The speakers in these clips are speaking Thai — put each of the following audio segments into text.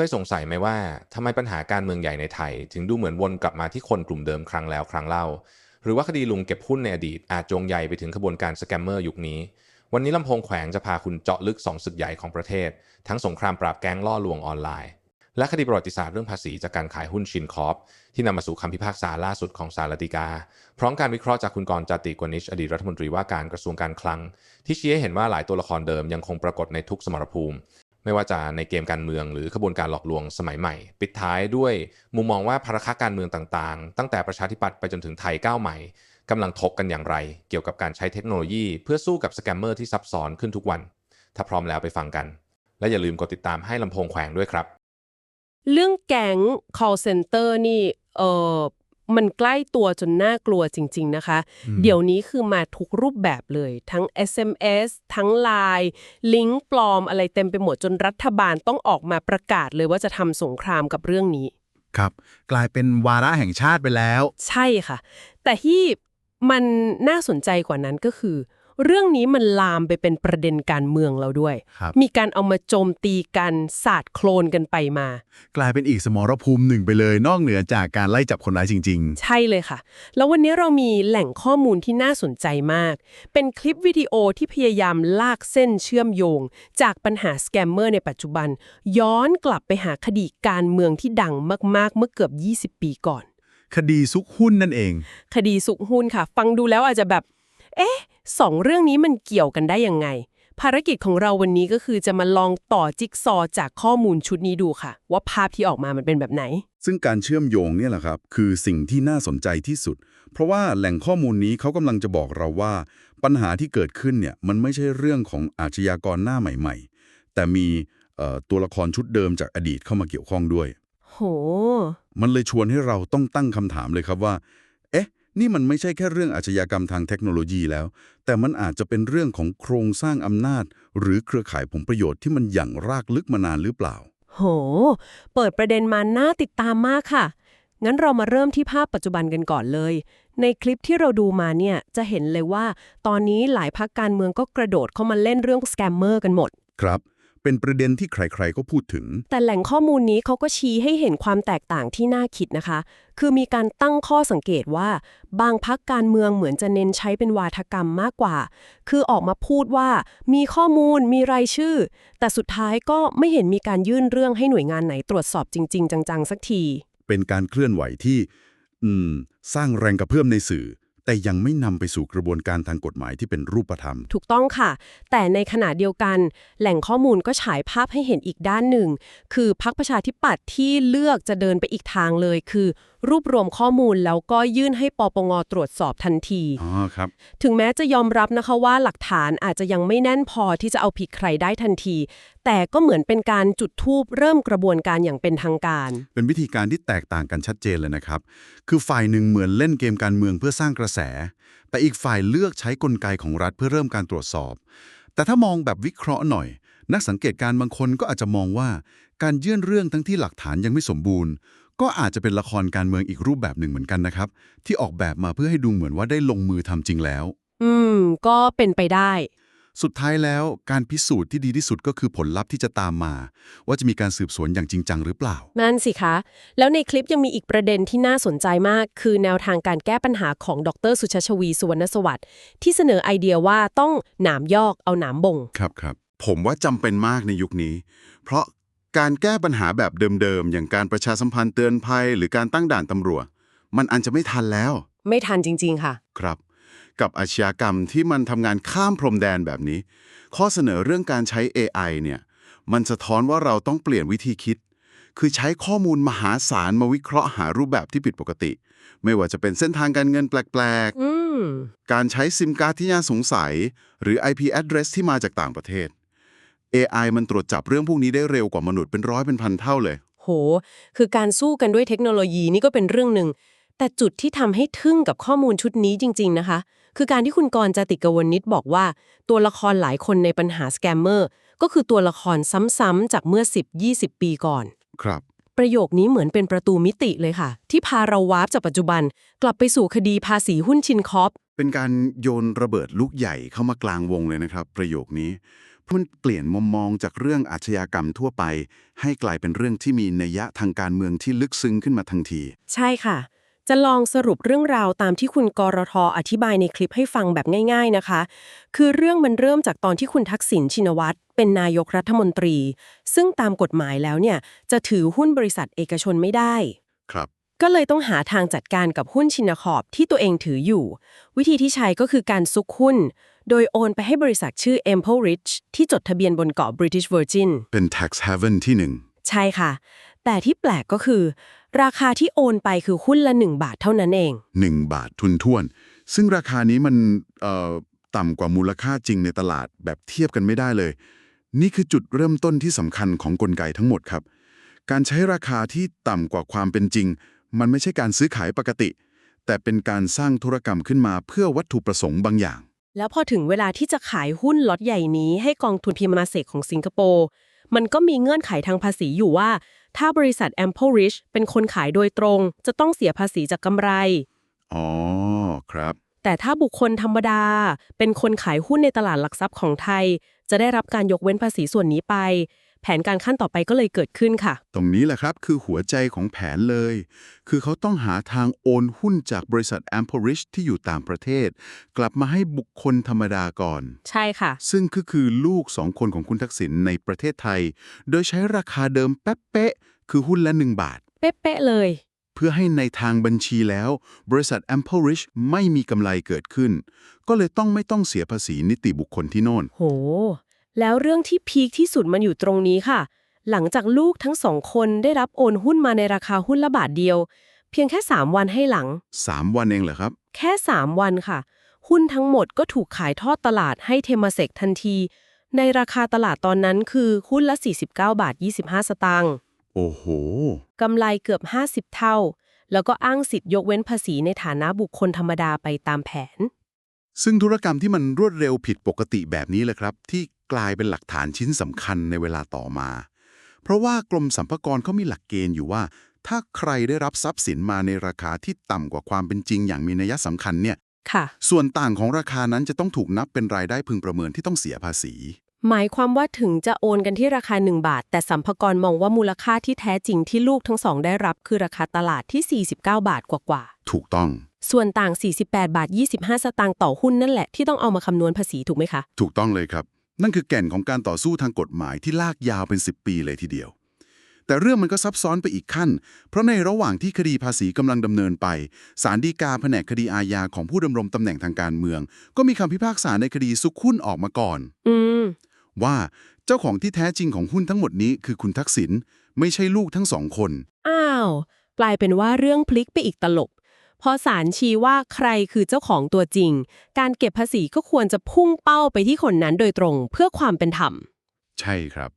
เคยสงสัยไหมว่าทำไมปัญหาการเมืองใหญ่ในไทย ถึงดูเหมือนวนกลับมาที่คนกลุ่มเดิมครั้งแล้วครั้งเล่า หรือว่าคดีลุงเก็บหุ้นในอดีตอาจจงใหญ่ไปถึงขบวนการสแกมเมอร์ยุคนี้ วันนี้ลำโพงแขวงจะพาคุณเจาะลึกสองศึกใหญ่ของประเทศ ทั้งสงครามปราบแก๊งล่อลวงออนไลน์ และคดีประวัติศาสตร์เรื่องภาษีจากการขายหุ้นชินคอปที่นำมาสู่คำพิพากษาล่าสุดของศาลฎีกา พร้อมการวิเคราะห์จากคุณกรณ์จติกวนิชอดีตรัฐมนตรีว่าการกระทรวงการคลัง ที่ชี้ให้เห็นว่าหลายตัวละครเดิมยังคงปรากฏในทุกสมรภูมิ ไม่ว่าจะในเกมการเมืองหรือขบวนการหลอกลวงสมัยใหม่ ปิดท้ายด้วยมุมมองว่าภาระคการเมืองต่างๆ ตั้งแต่ประชาธิปัตย์ไปจนถึงไทยก้าวใหม่กำลังทบกันอย่างไร เกี่ยวกับการใช้เทคโนโลยี เพื่อสู้กับสแกมเมอร์ที่ซับซ้อนขึ้นทุกวัน ถ้าพร้อมแล้วไปฟังกัน และอย่าลืมกดติดตามให้ลำโพงแขวงด้วยครับ เรื่องแก๊ง call center นี่เออ มันใกล้ตัวจนน่ากลัวจริง ๆนะคะ เดี๋ยวนี้คือมาทุกรูปแบบเลย ทั้ง SMS ทั้ง Line ลิงก์ปลอมอะไรเต็มไปหมดจนรัฐบาลต้องออกมาประกาศเลยว่าจะทำสงครามกับเรื่องนี้ ครับ กลายเป็นวาระแห่งชาติไปแล้ว ใช่ค่ะ แต่ที่มันน่าสนใจกว่านั้นก็คือ เรื่องนี้มันลามไปเป็นประเด็นการเมืองแล้วด้วยครับมีการเอามาโจมตีกันสาดโคลนกันไปมา กลายเป็นอีกสมรภูมิหนึ่งไปเลย นอกเหนือจากการไล่จับคนร้ายจริงใช่เลยค่ะ แล้ววันนี้เรามีแหล่งข้อมูลที่น่าสนใจมาก เป็นคลิปวิดีโอที่พยายามลากเส้นเชื่อมโยง จากปัญหาสแกมเมอร์ในปัจจุบัน ย้อนกลับไปหาคดีการเมืองที่ดังมากๆ เมื่อเกือบ 20 ปีก่อนๆคดีซุกหุ้นนั่นเอง คดีสุกหุ้นค่ะ ฟังดูแล้วอาจจะแบบ เอ๊ะสองเรื่องนี้มันเกี่ยวกันได้ยังไง ภารกิจของเราวันนี้ก็คือจะมาลองต่อจิ๊กซอว์จากข้อมูลชุดนี้ดูค่ะ ว่าภาพที่ออกมามันเป็นแบบไหน ซึ่งการเชื่อมโยงเนี่ยแหละครับ คือสิ่งที่น่าสนใจที่สุด เพราะว่าแหล่งข้อมูลนี้เขากำลังจะบอกเราว่า ปัญหาที่เกิดขึ้นเนี่ยมันไม่ใช่เรื่องของอาชญากรหน้าใหม่ ๆ แต่มีเอ่อตัวละครชุดเดิมจากอดีตเข้ามาเกี่ยวข้องด้วย โห มันเลยชวนให้เราต้องตั้งคำถามเลยครับว่าเอ๊ะ นี่มันไม่ใช่แค่เรื่องอาชญากรรมทางเทคโนโลยีแล้ว แต่มันอาจจะเป็นเรื่องของโครงสร้างอำนาจ หรือเครือข่ายผลประโยชน์ที่มันหยั่งรากลึกมานานหรือเปล่า โห เปิดประเด็นมาน่าติดตามมากค่ะ งั้นเรามาเริ่มที่ภาพปัจจุบันกันก่อนเลย ในคลิปที่เราดูมาเนี่ยจะเห็นเลยว่า ตอนนี้หลายพักการเมืองก็กระโดดเข้ามาเล่นเรื่องสแกมเมอร์กันหมด ครับ เป็นประเด็นที่ใครๆก็พูดถึง แต่แหล่งข้อมูลนี้เขาก็ชี้ให้เห็นความแตกต่างที่น่าคิดนะคะ คือมีการตั้งข้อสังเกตว่า บางพักการเมืองเหมือนจะเน้นใช้เป็นวาทกรรมมากกว่า คือออกมาพูดว่ามีข้อมูลมีรายชื่อ แต่สุดท้ายก็ไม่เห็นมีการยื่นเรื่องให้หน่วยงานไหนตรวจสอบจริง ๆ จังๆสักที เป็นการเคลื่อนไหวที่อืมสร้างแรงกระเพื่อมในสื่อ แต่ยังไม่นำไปสู่กระบวนการทางกฎหมายที่เป็นรูปธรรม ถูกต้องค่ะ แต่ในขณะเดียวกัน แหล่งข้อมูลก็ฉายภาพให้เห็นอีกด้านหนึ่ง คือพักประชาธิปัตย์ที่เลือกจะเดินไปอีกทางเลยคือรวบรวมข้อมูลแล้วก็ยื่นให้ปปงตรวจสอบทันทีอ๋อครับถึงแม้จะยอมรับนะคะว่าหลักฐานอาจจะยังไม่แน่นพอที่จะเอาผิดใครได้ทันที แต่ก็เหมือนเป็นการจุดทูปเริ่มกระบวนการอย่างเป็นทางการ เป็นวิธีการที่แตกต่างกันชัดเจนเลยนะครับ คือฝ่ายหนึ่งเหมือนเล่นเกมการเมืองเพื่อสร้างกระแส แต่อีกฝ่ายเลือกใช้กลไกของรัฐเพื่อเริ่มการตรวจสอบ แต่ถ้ามองแบบวิเคราะห์หน่อย นักสังเกตการณ์บางคนก็อาจจะมองว่าการยื่นเรื่องทั้งที่หลักฐานยังไม่สมบูรณ์ ก็อาจจะเป็นละครการเมืองอีกรูปแบบหนึ่งเหมือนกันนะครับ ที่ออกแบบมาเพื่อให้ดูเหมือนว่าได้ลงมือทำจริงแล้ว อืม ก็เป็นไปได้ สุดท้ายแล้วการพิสูจน์ที่ดีที่สุดก็คือผลลัพธ์ที่จะตามมา ว่าจะมีการสืบสวนอย่างจริงจังหรือเปล่า นั่นสิคะ แล้วในคลิปยังมีอีกประเด็นที่น่าสนใจมาก คือแนวทางการแก้ปัญหาของดรสุชาชวีสุวรรณสวัสดิ์ที่เสนอไอเดียว่าต้องหนามยอกเอาหนามบ่ง ครับครับผมว่าจำเป็นมากในยุคนี้ เพราะ การแก้ปัญหาแบบเดิมๆ อย่างการประชาสัมพันธ์เตือนภัย หรือการตั้งด่านตำรวจ มันอันจะไม่ทันแล้ว ไม่ทันจริง ๆ ค่ะ ครับ กับอาชญากรรมที่มันทำงานข้ามพรมแดนแบบนี้ ข้อเสนอเรื่องการใช้ AI เนี่ยมันสะท้อนว่าเราต้องเปลี่ยนวิธีคิด คือใช้ข้อมูลมหาศาลมาวิเคราะห์หารูปแบบที่ผิดปกติ ไม่ว่าจะเป็นเส้นทางการเงินแปลกอืมๆการใช้ซิมการ์ดที่น่าสงสัย หรือ IP address ที่มาจากต่างประเทศ AI มันตรวจจับเรื่องพวกนี้ได้เร็วกว่ามนุษย์เป็นร้อยเป็นพันเท่าเลย โห คือการสู้กันด้วยเทคโนโลยีนี่ก็เป็นเรื่องหนึ่ง แต่จุดที่ทำให้ทึ่งกับข้อมูลชุดนี้จริง ๆ นะคะ คือการที่คุณกรณ์จติกวนิชบอกว่า ตัวละครหลายคนในปัญหาสแกมเมอร์ก็คือตัวละครซ้ำๆจากเมื่อ 10-20 ปีก่อน ครับ ประโยคนี้เหมือนเป็นประตูมิติเลยค่ะ ที่พาเราวาร์ปจากปัจจุบัน กลับไปสู่คดีภาษีหุ้นชินคอปเป็นการโยนระเบิดลูกใหญ่เข้ามากลางวงเลยนะครับ ประโยคนี้ มันเปลี่ยนมุมมองจากเรื่องอาชญากรรมทั่วไป ให้กลายเป็นเรื่องที่มีนัยยะทางการเมืองที่ลึกซึ้งขึ้นมาทันที ใช่ค่ะ จะลองสรุปเรื่องราวตามที่คุณกรทอธิบายในคลิปให้ฟังแบบง่าย ๆนะคะ คือเรื่องมันเริ่มจากตอนที่คุณทักษิณชินวัตรเป็นนายกรัฐมนตรี ซึ่งตามกฎหมายแล้วเนี่ยจะถือหุ้นบริษัทเอกชนไม่ได้ครับก็เลยต้องหาทางจัดการกับหุ้นชินขอบที่ตัวเองถืออยู่ วิธีที่ใช้ก็คือการซุกหุ้น โดยโอนไปให้บริษัทชื่อ Ample Rich ที่จดทะเบียนบนเกาะ British Virgin เป็น tax haven ที่หนึ่งใช่ค่ะ แต่ที่แปลกก็คือ ราคาที่โอนไปคือหุ้นละ 1 บาทเท่านั้นเอง 1 บาททุนท่วน ซึ่งราคานี้มันเอ่อต่ำกว่ามูลค่าจริงในตลาดแบบเทียบกันไม่ได้เลย นี่คือจุดเริ่มต้นที่สำคัญของกลไกทั้งหมดครับ การใช้ราคาที่ต่ำกว่าความเป็นจริง มันไม่ใช่การซื้อขายปกติ แต่เป็นการสร้างธุรกรรมขึ้นมาเพื่อวัตถุประสงค์บางอย่าง แล้วพอถึงเวลาที่จะขายหุ้นล็อตใหญ่นี้ให้กองทุนพิมพ์มาเสกของสิงคโปร์มันก็มีเงื่อนไขทางภาษีอยู่ว่า ถ้าบริษัท Ample Rich เป็นคนขายโดยตรง จะต้องเสียภาษีจากกำไร อ๋อ ครับ แต่ถ้าบุคคลธรรมดา เป็นคนขายหุ้นในตลาดหลักทรัพย์ของไทย จะได้รับการยกเว้นภาษีส่วนนี้ไป แผนการขั้นต่อไปก็เลยเกิดขึ้นค่ะ ตรงนี้แหละครับคือหัวใจของแผนเลย คือเขาต้องหาทางโอนหุ้นจากบริษัท Ample Rich ที่อยู่ต่างประเทศ กลับมาให้บุคคลธรรมดาก่อน ใช่ค่ะ ซึ่งก็คือลูกสองคนของคุณทักษิณในประเทศไทย โดยใช้ราคาเดิมแป๊ะๆคือหุ้นละ 1 บาท เป๊ะๆเลย เพื่อให้ในทางบัญชีแล้ว บริษัท Ample Rich ไม่มีกำไรเกิดขึ้น ก็เลยต้องไม่ต้องเสียภาษีนิติบุคคลที่โน่นโห แล้วเรื่องที่พีคที่สุดมันอยู่ตรงนี้ค่ะ หลังจากลูกทั้งสองคนได้รับโอนหุ้นมาในราคาหุ้นละบาทเดียว เพียงแค่ 3 วันให้หลัง 3 วันเองเหรอครับ แค่ 3 วันค่ะ หุ้นทั้งหมดก็ถูกขายทอดตลาดให้เทมาเซกทันที ในราคาตลาดตอนนั้นคือหุ้นละ 49 บาท 25 สตางค์โอ้โหกำไรเกือบ 50 เท่า แล้วก็อ้างสิทธิ์ยกเว้นภาษีในฐานะบุคคลธรรมดาไปตามแผน ซึ่งธุรกรรมที่มันรวดเร็วผิดปกติแบบนี้แหละครับ ที่กลายเป็นหลักฐานชิ้นสำคัญในเวลาต่อมา เพราะว่ากรมสรรพากรเขามีหลักเกณฑ์อยู่ว่า ถ้าใครได้รับทรัพย์สินมาในราคาที่ต่ำกว่าความเป็นจริงอย่างมีนัยสำคัญเนี่ยค่ะส่วนต่างของราคานั้นจะต้องถูกนับเป็นรายได้พึงประเมินที่ต้องเสียภาษี หมายความว่าถึงจะโอนกันที่ราคา 1 บาท แต่สัมภากรมองว่ามูลค่าที่แท้จริงที่ลูกทั้งสองได้รับคือราคาตลาดที่ 49 บาทกว่าถูกต้องๆส่วนต่าง 48 บาท 25 สตางค์ต่อหุ้นนั่นแหละที่ต้องเอามาคำนวณภาษีถูกไหมคะ ถูกต้องเลยครับ นั่นคือแก่นของการต่อสู้ทางกฎหมายที่ลากยาวเป็น 10 ปีเลยทีเดียว แต่เรื่องมันก็ซับซ้อนไปอีกขั้น เพราะในระหว่างที่คดีภาษีกำลังดำเนินไปศาลฎีกาแผนกคดีอาญาของผู้ดำรงตำแหน่งทางการเมือง ก็มีคำพิพากษาในคดีซุกหุ้นออกมาก่อน อืม ว่าเจ้าของที่แท้จริงของหุ้นทั้งหมดนี้คือคุณทักษิณไม่ใช่ลูกทั้งสองคน อ้าวกลายเป็นว่าเรื่องพลิกไปอีกตลบพอศาลชี้ว่าใครคือเจ้าของตัวจริง การเก็บภาษีก็ควรจะพุ่งเป้าไปที่คนนั้นโดยตรงเพื่อความเป็นธรรม ใช่ครับ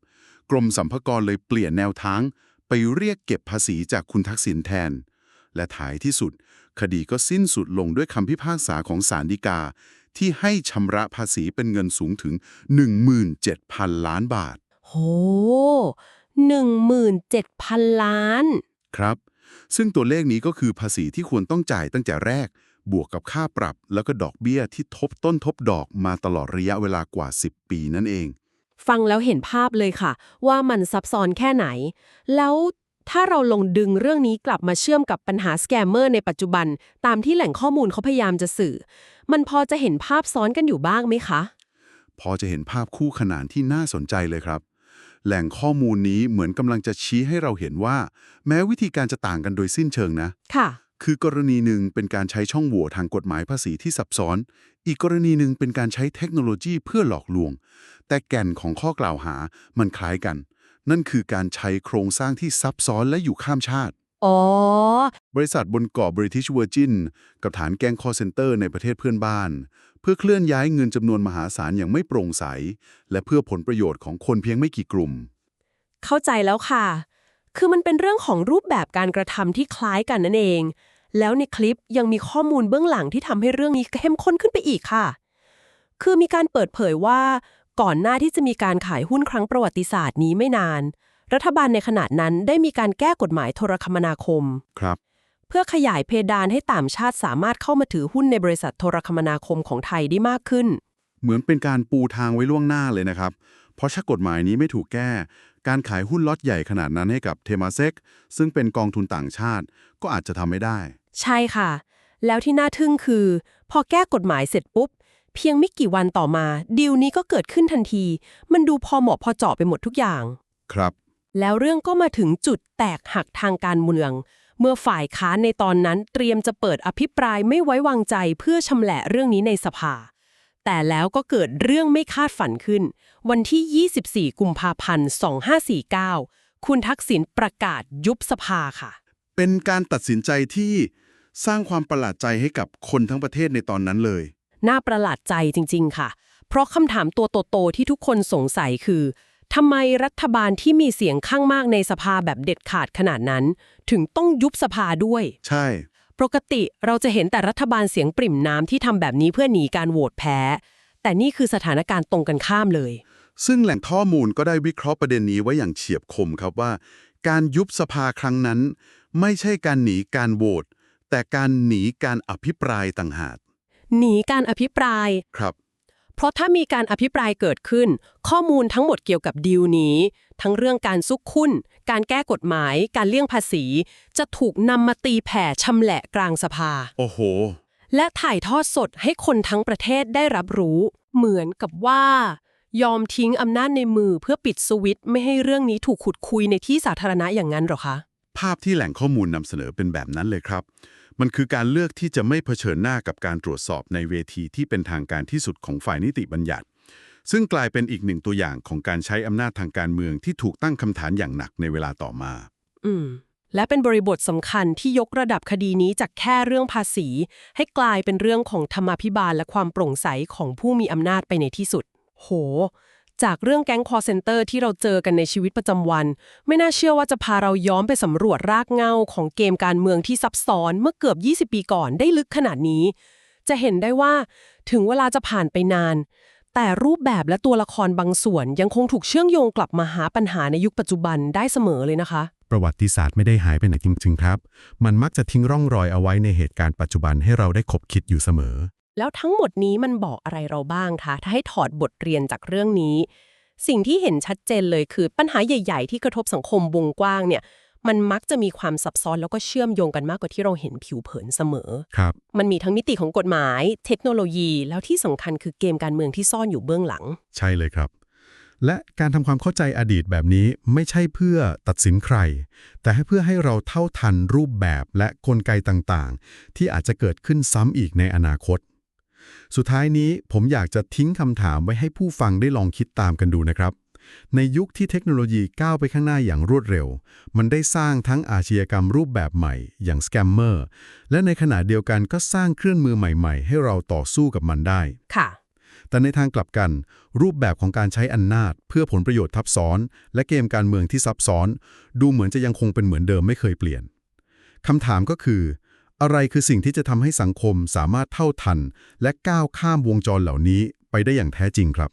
กรมสัมภากรเลยเปลี่ยนแนวทาง ไปเรียกเก็บภาษีจากคุณทักษิณแทน และท้ายที่สุด คดีก็สิ้นสุดลงด้วยคำพิพากษาของศาลฎีกา ที่ให้ชำระภาษีเป็นเงินสูงถึง 17,000 ล้านบาท โห 17,000 ล้าน ครับ ซึ่งตัวเลขนี้ก็คือภาษีที่ควรต้องจ่ายตั้งแต่แรก บวกกับค่าปรับแล้วก็ดอกเบี้ยที่ทบต้นทบดอกมาตลอดระยะเวลากว่า 10 ปีนั่นเองฟังแล้วเห็นภาพเลยค่ะ ว่ามันซับซ้อนแค่ไหน แล้ว ถ้าเราลงดึงเรื่องนี้กลับมาเชื่อมกับปัญหาสแกมเมอร์ในปัจจุบัน ตามที่แหล่งข้อมูลเขาพยายามจะสื่อ มันพอจะเห็นภาพซ้อนกันอยู่บ้างไหมคะ พอจะเห็นภาพคู่ขนานที่น่าสนใจเลยครับ แหล่งข้อมูลนี้เหมือนกำลังจะชี้ให้เราเห็นว่า แม้วิธีการจะต่างกันโดยสิ้นเชิงนะ ค่ะ คือกรณีหนึ่งเป็นการใช้ช่องโหว่ทางกฎหมายภาษีที่ซับซ้อน อีกกรณีหนึ่งเป็นการใช้เทคโนโลยีเพื่อหลอกลวง แต่แก่นของข้อกล่าวหามันคล้ายกัน นั่นคือการใช้โครงสร้างที่ซับซ้อนและอยู่ข้ามชาติ อ๋อ บริษัทบนเกาะ British Virgin กับฐานแก๊ง call center ในประเทศเพื่อนบ้าน เพื่อเคลื่อนย้ายเงินจำนวนมหาศาลอย่างไม่โปร่งใส และเพื่อผลประโยชน์ของคนเพียงไม่กี่กลุ่ม เข้าใจแล้วค่ะ คือมันเป็นเรื่องของรูปแบบการกระทำที่คล้ายกันนั่นเอง แล้วในคลิปยังมีข้อมูลเบื้องหลังที่ทำให้เรื่องนี้เข้มข้นขึ้นไปอีกค่ะ คือมีการเปิดเผยว่า ก่อนหน้าที่จะมีการขายหุ้นครั้งประวัติศาสตร์นี้ไม่นาน รัฐบาลในขณะนั้นได้มีการแก้กฎหมายโทรคมนาคม ครับ เพื่อขยายเพดานให้ต่างชาติสามารถเข้ามาถือหุ้นในบริษัทโทรคมนาคมของไทยได้มากขึ้น เหมือนเป็นการปูทางไว้ล่วงหน้าเลยนะครับ เพราะถ้ากฎหมายนี้ไม่ถูกแก้ การขายหุ้นล็อตใหญ่ขนาดนั้นให้กับเทมาเซกซึ่งเป็นกองทุนต่างชาติ ก็อาจจะทำไม่ได้ ใช่ค่ะ แล้วที่น่าทึ่งคือ พอแก้กฎหมายเสร็จปุ๊บ เพียงไม่กี่วันต่อมาดีลนี้ก็เกิดขึ้นทันที มันดูพอเหมาะพอเจาะไปหมดทุกอย่าง ครับ แล้วเรื่องก็มาถึงจุดแตกหักทางการเมือง เมื่อฝ่ายค้านในตอนนั้นเตรียมจะเปิดอภิปรายไม่ไว้วางใจเพื่อชำแหละเรื่องนี้ในสภา แต่แล้วก็เกิดเรื่องไม่คาดฝันขึ้น วันที่ 24 กุมภาพันธ์ 2549 คุณทักษิณประกาศยุบสภาค่ะ เป็นการตัดสินใจที่สร้างความประหลาดใจให้กับคนทั้งประเทศในตอนนั้นเลย น่าประหลาดใจจริง ๆ ค่ะ เพราะคำถามตัวโตๆที่ทุกคนสงสัยคือทำไมรัฐบาลที่มีเสียงข้างมากในสภาแบบเด็ดขาดขนาดนั้น ถึงต้องยุบสภาด้วย ใช่ ปกติเราจะเห็นแต่รัฐบาลเสียงปริ่มน้ำที่ทำแบบนี้เพื่อหนีการโหวตแพ้ แต่นี่คือสถานการณ์ตรงกันข้ามเลย ซึ่งแหล่งข้อมูลก็ได้วิเคราะห์ประเด็นนี้ไว้อย่างเฉียบคมครับว่า การยุบสภาครั้งนั้น ไม่ใช่การหนีการโหวตแต่การหนีการอภิปรายต่างหาก หนีการอภิปราย ครับ เพราะถ้ามีการอภิปรายเกิดขึ้น ข้อมูลทั้งหมดเกี่ยวกับดีลนี้ ทั้งเรื่องการซุกคุ้น การแก้กฎหมาย การเลี่ยงภาษี จะถูกนำมาตีแผ่ชำแหละกลางสภา โอ้โห และถ่ายทอดสดให้คนทั้งประเทศได้รับรู้ เหมือนกับว่า ยอมทิ้งอำนาจในมือเพื่อปิดสวิตช์ไม่ให้เรื่องนี้ถูกขุดคุยในที่สาธารณะอย่างนั้นหรอคะ ภาพที่แหล่งข้อมูลนำเสนอเป็นแบบนั้นเลยครับ มันคือการเลือกที่จะไม่เผชิญหน้ากับการตรวจสอบในเวทีที่เป็นทางการที่สุดของฝ่ายนิติบัญญัติ ซึ่งกลายเป็นอีกหนึ่งตัวอย่างของการใช้อำนาจทางการเมืองที่ถูกตั้งคำถามอย่างหนักในเวลาต่อมา อืม และเป็นบริบทสำคัญที่ยกระดับคดีนี้จากแค่เรื่องภาษี ให้กลายเป็นเรื่องของธรรมาภิบาลและความโปร่งใสของผู้มีอำนาจไปในที่สุด โห จากเรื่องแก๊งคอร์เซนเตอร์ที่เราเจอกันในชีวิตประจำวัน ไม่น่าเชื่อว่าจะพาเราย้อนไปสำรวจรากเหง้าของเกมการเมืองที่ซับซ้อนเมื่อเกือบ 20 ปีก่อนได้ลึกขนาดนี้ จะเห็นได้ว่า ถึงเวลาจะผ่านไปนาน แต่รูปแบบและตัวละครบางส่วนยังคงถูกเชื่อมโยงกลับมาหาปัญหาในยุคปัจจุบันได้เสมอเลยนะคะ ประวัติศาสตร์ไม่ได้หายไปไหนจริงๆครับ มันมักจะทิ้งร่องรอยเอาไว้ในเหตุการณ์ปัจจุบันให้เราได้คบคิดอยู่เสมอ แล้วทั้งหมดนี้มันบอกอะไรเราบ้างคะถ้าให้ถอดบทเรียนจากเรื่องนี้ สิ่งที่เห็นชัดเจนเลยคือปัญหาใหญ่ ๆ ที่กระทบสังคมวงกว้างเนี่ยมันมักจะมีความซับซ้อนแล้วก็เชื่อมโยงกันมากกว่าที่เราเห็นผิวเผินเสมอครับมันมีทั้งมิติของกฎหมาย เทคโนโลยีแล้วที่สำคัญคือเกมการเมืองที่ซ่อนอยู่เบื้องหลัง ใช่เลยครับ และการทำความเข้าใจอดีตแบบนี้ไม่ใช่เพื่อตัดสินใคร แต่ให้เพื่อให้เราเท่าทันรูปแบบและกลไกต่างๆ ที่อาจจะเกิดขึ้นซ้ำอีกในอนาคต สุดท้ายนี้ผมอยากจะทิ้งคำถามไว้ให้ผู้ฟังได้ลองคิดตามกันดูนะครับ ในยุคที่เทคโนโลยีก้าวไปข้างหน้าอย่างรวดเร็ว มันได้สร้างทั้งอาชญากรรมรูปแบบใหม่ อย่างสแกมเมอร์และในขณะเดียวกันก็สร้างเครื่องมือใหม่ๆ ให้เราต่อสู้กับมันได้ค่ะแต่ในทางกลับกัน รูปแบบของการใช้อำนาจ เพื่อผลประโยชน์ทับซ้อน และเกมการเมืองที่ซับซ้อน ดูเหมือนจะยังคงเป็นเหมือนเดิมไม่เคยเปลี่ยนคำถามก็คือ อะไรคือสิ่งที่จะทำให้สังคมสามารถเท่าทัน และก้าวข้ามวงจรเหล่านี้ไปได้อย่างแท้จริงครับ